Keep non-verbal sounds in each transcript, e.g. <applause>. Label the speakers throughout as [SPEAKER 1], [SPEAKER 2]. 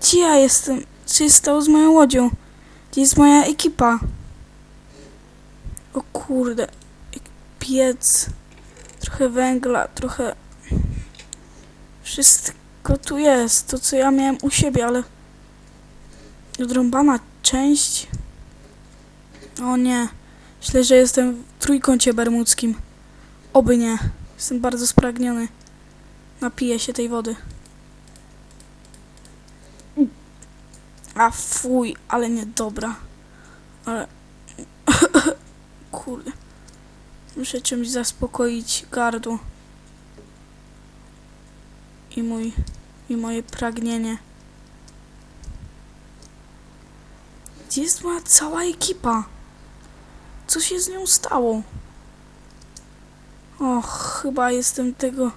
[SPEAKER 1] Gdzie ja jestem? Co się stało z moją łodzią? Gdzie jest moja ekipa? O kurde. Piec. Trochę węgla, trochę... Wszystko tu jest. To, co ja miałem u siebie, ale... Odrąbana część? O nie. Myślę, że jestem w trójkącie bermudzkim. Oby nie. Jestem bardzo spragniony. Napiję się tej wody. A fuj, ale niedobra. Ale... <laughs> Kurde. Muszę czymś zaspokoić gardło. I mój... I moje pragnienie. Gdzie jest moja cała ekipa? Co się z nią stało? Och, chyba jestem tego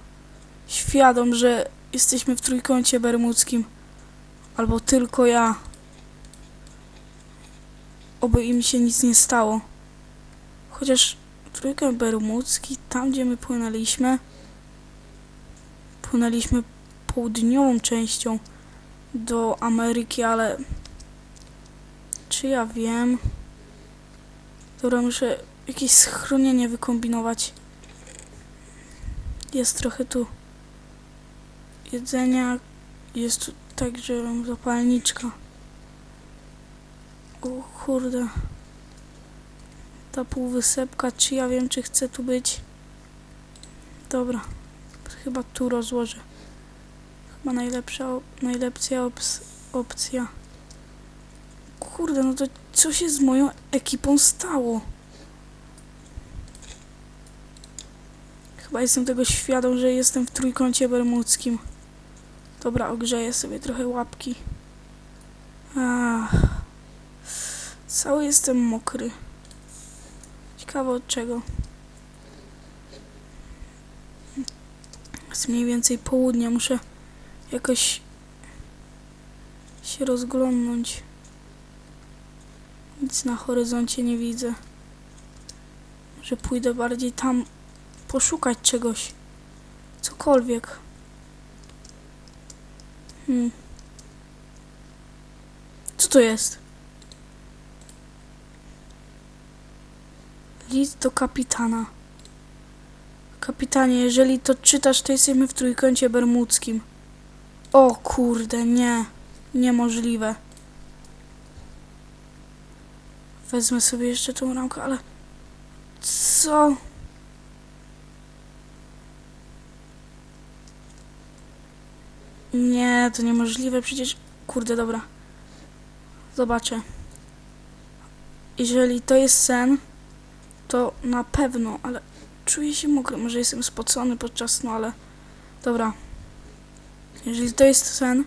[SPEAKER 1] świadom, że jesteśmy w trójkącie bermudzkim. Albo tylko ja. Oby im się nic nie stało. Chociaż trójkąt bermudzki, tam gdzie my płynęliśmy, płynęliśmy południową częścią do Ameryki, ale czy ja wiem? Dobra, muszę jakieś schronienie wykombinować. Jest trochę tu jedzenia, jest tu także zapalniczka. O kurde. Ta półwysepka, czy ja wiem, czy chcę tu być? Dobra. Chyba tu rozłożę. Chyba najlepsza, najlepsza opcja. Kurde, no to co się z moją ekipą stało? Chyba jestem tego świadom, że jestem w trójkącie bermudzkim. Dobra, ogrzeję sobie trochę łapki. Ach. Cały jestem mokry. Ciekawe od czego. Jest mniej więcej południe. Muszę jakoś się rozglądnąć. Nic na horyzoncie nie widzę. Może pójdę bardziej tam poszukać czegoś. Cokolwiek. Hmm. Co to jest? List do kapitana. Kapitanie, jeżeli to czytasz, to jesteśmy w trójkącie bermudzkim. O kurde, nie. Niemożliwe. Wezmę sobie jeszcze tą ramkę, ale... Co? Nie, to niemożliwe, przecież... Kurde, dobra. Zobaczę. Jeżeli to jest sen, to na pewno, ale czuję się mokry. Może jestem spocony podczas snu, ale... Dobra. Jeżeli to jest sen,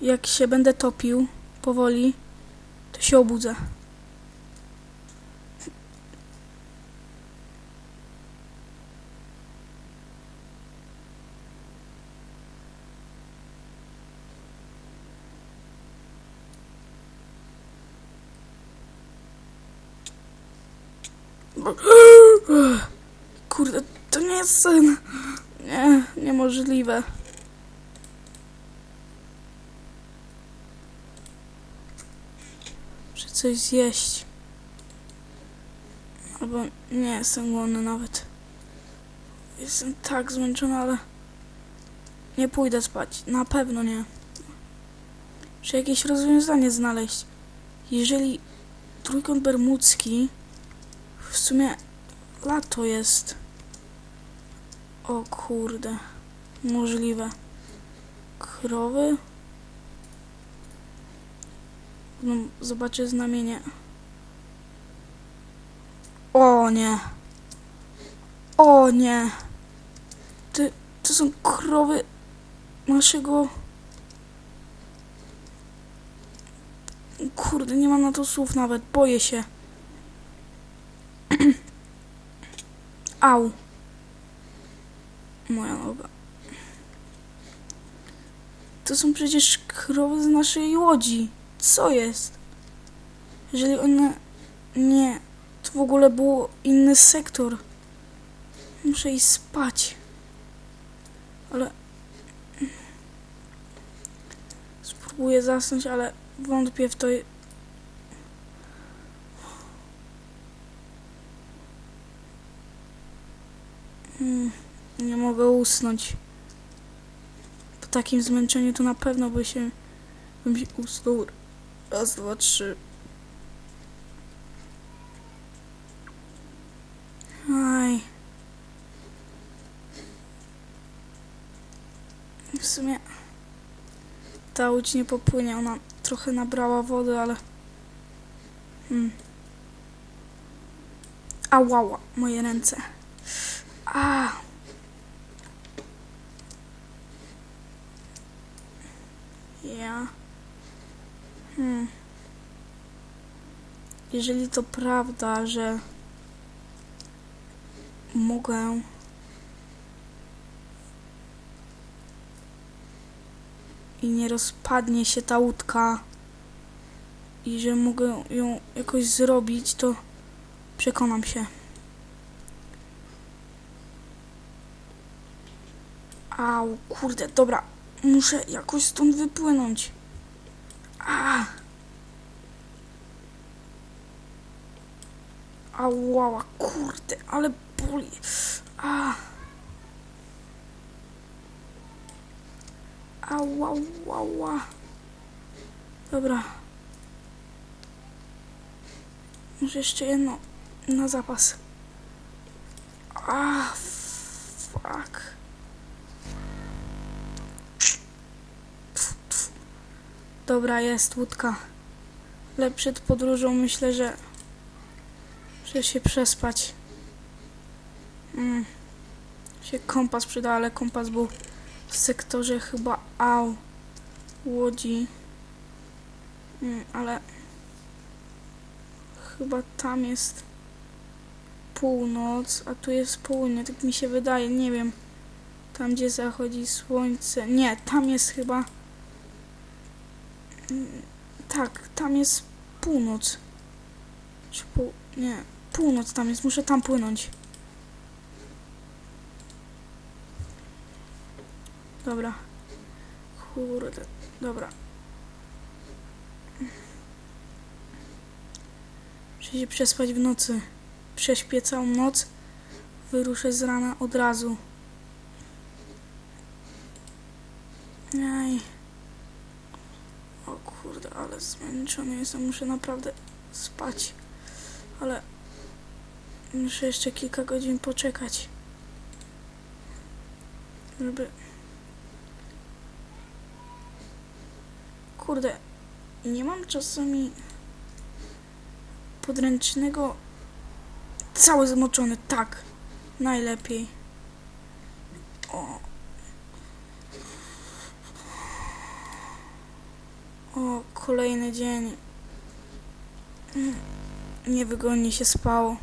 [SPEAKER 1] jak się będę topił powoli, to się obudzę. Kurde, to nie jest sen. Nie, niemożliwe. Muszę coś zjeść. Albo nie jestem głodny nawet. Jestem tak zmęczony, ale nie pójdę spać. Na pewno nie. Muszę jakieś rozwiązanie znaleźć. Jeżeli trójkąt bermudzki w sumie lato jest. O kurde. Możliwe. Krowy? No, zobaczę znamienie. O nie. O nie. Ty, to są krowy naszego... Kurde, nie mam na to słów nawet. Boję się. Au. Moja noga. To są przecież krowy z naszej łodzi. Co jest? Jeżeli one... Nie. To w ogóle był inny sektor. Muszę iść spać. Ale... spróbuję zasnąć, ale wątpię w to. Mm, nie mogę usnąć. Po takim zmęczeniu to na pewno by się bym się usnął. Raz, dwa, trzy. Aj. W sumie ta łódź nie popłynie, ona trochę nabrała wody, ale... Hmm. Ałała, moje ręce. A. Ja. Hmm. Jeżeli to prawda, że mogę i nie rozpadnie się ta łódka i że mogę ją jakoś zrobić, to przekonam się. Au, kurde, dobra. Muszę jakoś stąd wypłynąć. A. Ałała, kurde, ale boli. A. Ała, ała. Dobra. Może jeszcze jedno na zapas. A, fuck. Dobra, jest łódka. Ale przed podróżą myślę, że... że się przespać. Mm. Się kompas przyda, ale kompas był w sektorze chyba au łodzi. Mm, ale chyba tam jest północ, a tu jest południe, tak mi się wydaje, nie wiem. Tam gdzie zachodzi słońce. Nie, tam jest chyba Tak, tam jest północ. Czy pół... Nie, północ tam jest, muszę tam płynąć. Dobra. Kurde, dobra. Muszę się przespać w nocy. Prześpię całą noc. Wyruszę z rana od razu. Aj. Zmęczony jestem. Muszę naprawdę spać. Ale muszę jeszcze kilka godzin poczekać. Żeby... Kurde, nie mam czasami podręcznego cały zmoczony, tak, najlepiej. O. O, kolejny dzień. Niewygodnie się spało.